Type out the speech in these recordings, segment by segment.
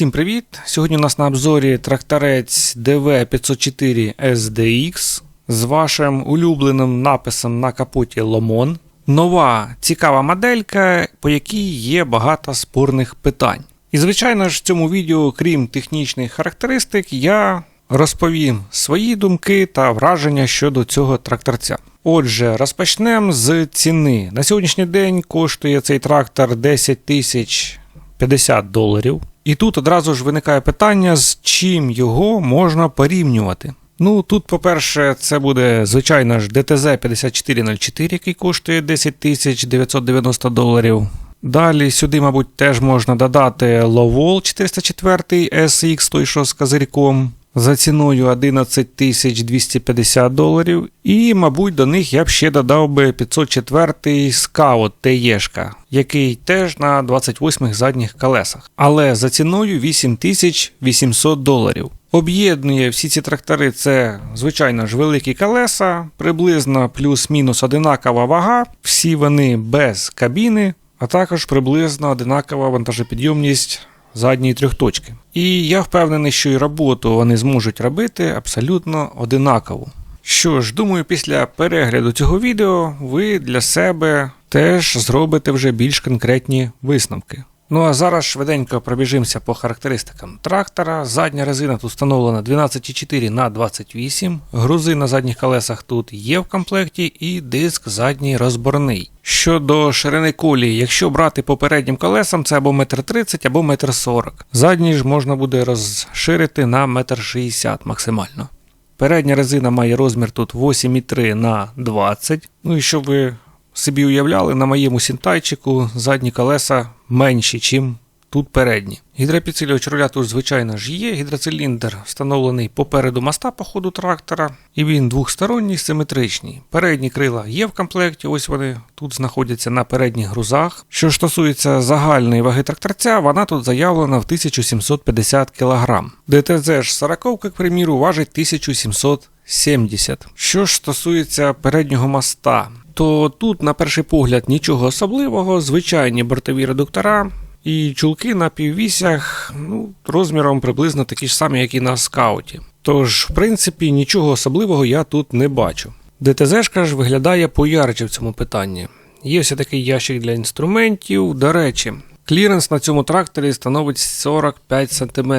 Усім привіт! Сьогодні у нас на обзорі тракторець DV504 SDX з вашим улюбленим написом на капоті Ломон. Нова цікава моделька, по якій є багато спорних питань. І звичайно ж, в цьому відео, крім технічних характеристик, я розповім свої думки та враження щодо цього тракторця. Отже, розпочнемо з ціни. На сьогоднішній день коштує цей трактор 10 тисяч 50 доларів. І тут одразу ж виникає питання, з чим його можна порівнювати. Ну, тут, по-перше, це буде, звичайно ж, DTZ 5404, який коштує 10 тисяч 990 доларів. Далі сюди, мабуть, теж можна додати Ловол 404 SX, той що з козирьком, за ціною 11 тисяч 250 доларів. І, мабуть, до них я б ще додав би 504 Scout TE, який теж на 28 задніх колесах, але за ціною 8800 доларів. Об'єднує всі ці трактори це, звичайно ж, великі колеса, приблизно плюс-мінус одинакова вага, всі вони без кабіни, а також приблизно одинакова вантажопідйомність задньої трьохточки. І я впевнений, що і роботу вони зможуть робити абсолютно одинаково. Що ж, думаю, після перегляду цього відео ви для себе теж зробите вже більш конкретні висновки. Ну а зараз швиденько пробіжимося по характеристикам трактора. Задня резина тут встановлена 12,4 на 28 грузи на задніх колесах тут є в комплекті, і диск задній розборний. Щодо ширини колії, якщо брати по переднім колесам, це або 1,30 м, або 1,40 м. Задній ж можна буде розширити на 1,60 м максимально. Передня резина має розмір тут 8,3 на 20 Ну і щоб ви собі уявляли, на моєму сінтайчику задні колеса менші, чим тут передні. Гідропідсилювач руля тут, звичайно ж, є. Гідроциліндр встановлений попереду моста по ходу трактора, і він двохсторонній, симетричний. Передні крила є в комплекті, ось вони тут знаходяться на передніх грузах. Що ж стосується загальної ваги тракторця, вона тут заявлена в 1750 кг. ДТЗ ж 40, к приміру, важить 1770 Що ж стосується переднього моста, то тут, на перший погляд, нічого особливого, звичайні бортові редуктора. І чулки на піввісях ну, розміром приблизно такі ж самі, як і на скауті. Тож, в принципі, нічого особливого я тут не бачу. ДТЗшка ж виглядає поярче в цьому питанні. Є ось такий ящик для інструментів. До речі, кліренс на цьому тракторі становить 45 см.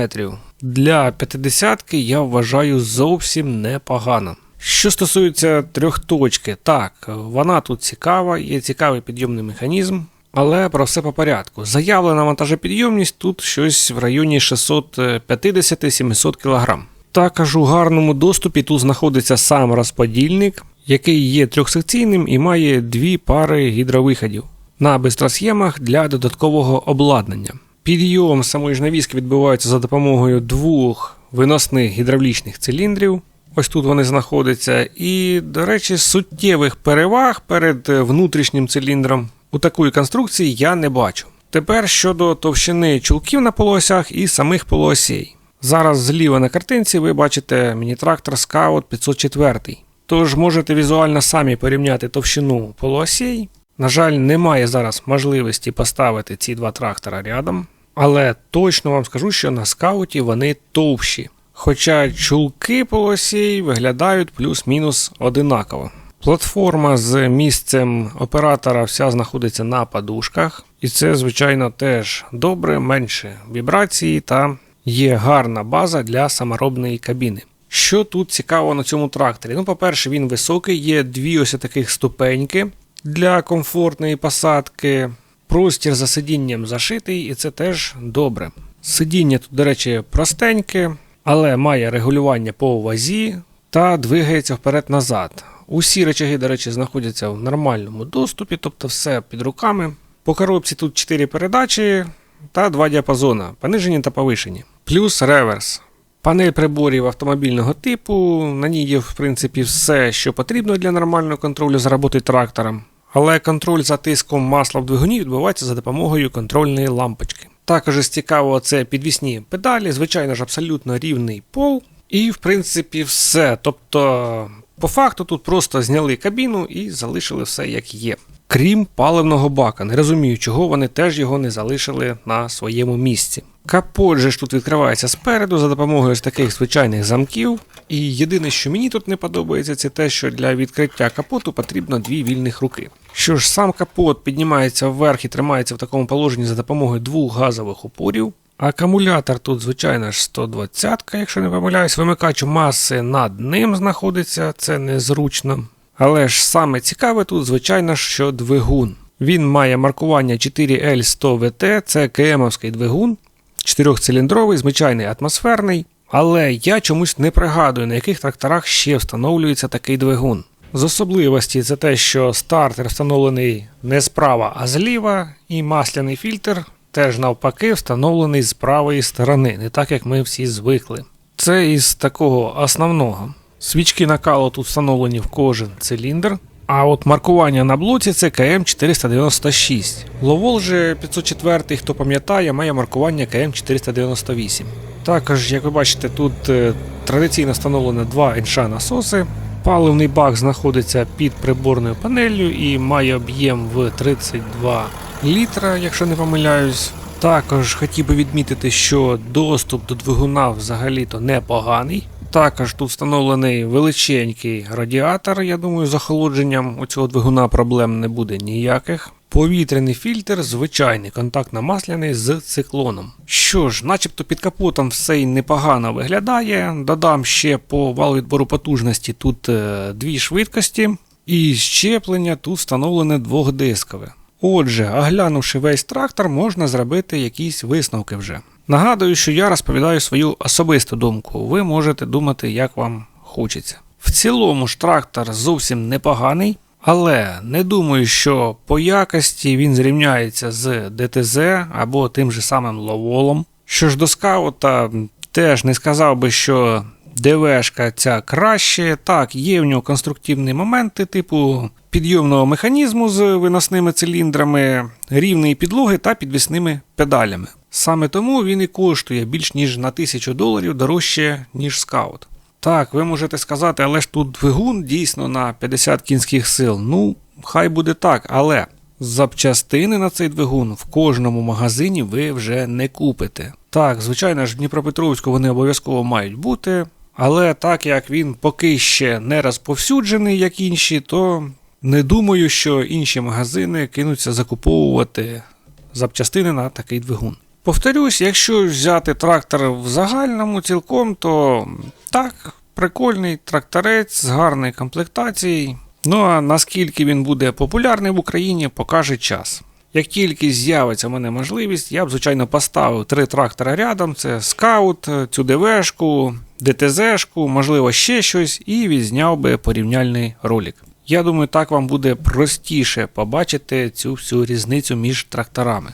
Для 50-ки я вважаю зовсім непогано. Що стосується трьохточки, так, вона тут цікава, є цікавий підйомний механізм. Але про все по порядку. Заявлена вантажопідйомність тут щось в районі 650-700 кг. Також у гарному доступі тут знаходиться сам розподільник, який є трьохсекційним і має дві пари гідровиходів на бистросхемах для додаткового обладнання. Підйом самої ж навіски відбувається за допомогою двох виносних гідравлічних циліндрів. Ось тут вони знаходяться. І, до речі, суттєвих переваг перед внутрішнім циліндром у такої конструкції я не бачу. Тепер щодо товщини чулків на полуосях і самих полуосей. Зараз зліва на картинці ви бачите міні-трактор Scout 504. Тож можете візуально самі порівняти товщину полуосей. На жаль, немає зараз можливості поставити ці два трактора рядом, але точно вам скажу, що на скауті вони товщі. Хоча чулки полуосей виглядають плюс-мінус одинаково. Платформа з місцем оператора вся знаходиться на подушках, і це, звичайно, теж добре, менше вібрації та є гарна база для саморобної кабіни. Що тут цікаво на цьому тракторі? Ну, по-перше, він високий, є дві ось таких ступеньки для комфортної посадки. Простір за сидінням зашитий, і це теж добре. Сидіння тут, до речі, простеньке, але має регулювання по вазі та двигається вперед-назад. Усі речаги, до речі, знаходяться в нормальному доступі, тобто все під руками. По коробці тут 4 передачі та 2 діапазони, понижені та повишені. Плюс реверс. Панель приборів автомобільного типу, на ній є, в принципі, все, що потрібно для нормального контролю за роботою трактором. Але контроль за тиском масла в двигуні відбувається за допомогою контрольної лампочки. Також цікаво, це підвісні педалі, звичайно ж, абсолютно рівний пол. І, в принципі, все. Тобто по факту тут просто зняли кабіну і залишили все як є. крім паливного бака. Не розумію, чого вони теж його не залишили на своєму місці. Капот же ж тут відкривається спереду за допомогою таких звичайних замків. І єдине, що мені тут не подобається, це те, що для відкриття капоту потрібно дві вільних руки. Що ж, сам капот піднімається вверх і тримається в такому положенні за допомогою двох газових упорів. Акумулятор тут, звичайно ж, 120, якщо не помиляюсь, вимикач маси над ним знаходиться, це незручно. Але ж саме цікаве тут, звичайно ж, що двигун. Він має маркування 4L100VT, це КМовський двигун, чотирьохциліндровий, звичайний атмосферний. Але я чомусь не пригадую, на яких тракторах ще встановлюється такий двигун. З особливості це те, що стартер встановлений не справа, а зліва, і масляний фільтр теж навпаки встановлений з правої сторони, не так як ми всі звикли. Це із такого основного. Свічки накалу тут встановлені в кожен циліндр. А от маркування на блоці це КМ 496. Ловол же 504, хто пам'ятає, має маркування КМ 498. Також, як ви бачите, тут е, традиційно встановлено два інша насоси. Паливний бак знаходиться під приборною панеллю і має об'єм в 32 літра, якщо не помиляюсь. Також хотів би відмітити, що доступ до двигуна взагалі-то непоганий. Також тут встановлений величенький радіатор. Я думаю, з охолодженням у цього двигуна проблем не буде ніяких. Повітряний фільтр звичайний, контактно-масляний з циклоном. Що ж, начебто під капотом все й непогано виглядає. Додам ще по валу відбору потужності тут е, дві швидкості, і щеплення тут встановлене двохдискове. Отже, оглянувши весь трактор, можна зробити якісь висновки вже. Нагадую, що я розповідаю свою особисту думку. Ви можете думати, як вам хочеться. В цілому ж трактор зовсім непоганий, але не думаю, що по якості він зрівняється з ДТЗ або тим же самим Ловолом. Що ж до скаута, теж не сказав би, що ДВшка ця краще. Так, є в нього конструктивні моменти, типу підйомного механізму з виносними циліндрами, рівної підлоги та підвісними педалями. Саме тому він і коштує більш ніж на тисячу доларів дорожче, ніж скаут. Так, ви можете сказати, але ж тут двигун дійсно на 50 кінських сил. Ну, хай буде так, але запчастини на цей двигун в кожному магазині ви вже не купите. Так, звичайно ж, в Дніпропетровську вони обов'язково мають бути, але так як він поки ще не розповсюджений, як інші, то не думаю, що інші магазини кинуться закуповувати запчастини на такий двигун. Повторюсь, якщо взяти трактор в загальному цілком, то так, прикольний тракторець з гарною комплектацією. Ну а наскільки він буде популярний в Україні, покаже час. Як тільки з'явиться в мене можливість, я б, звичайно, поставив три трактора рядом: це скаут, цю ДВшку, ДТЗшку, можливо, ще щось, і відзняв би порівняльний ролик. Я думаю, так вам буде простіше побачити цю всю різницю між тракторами.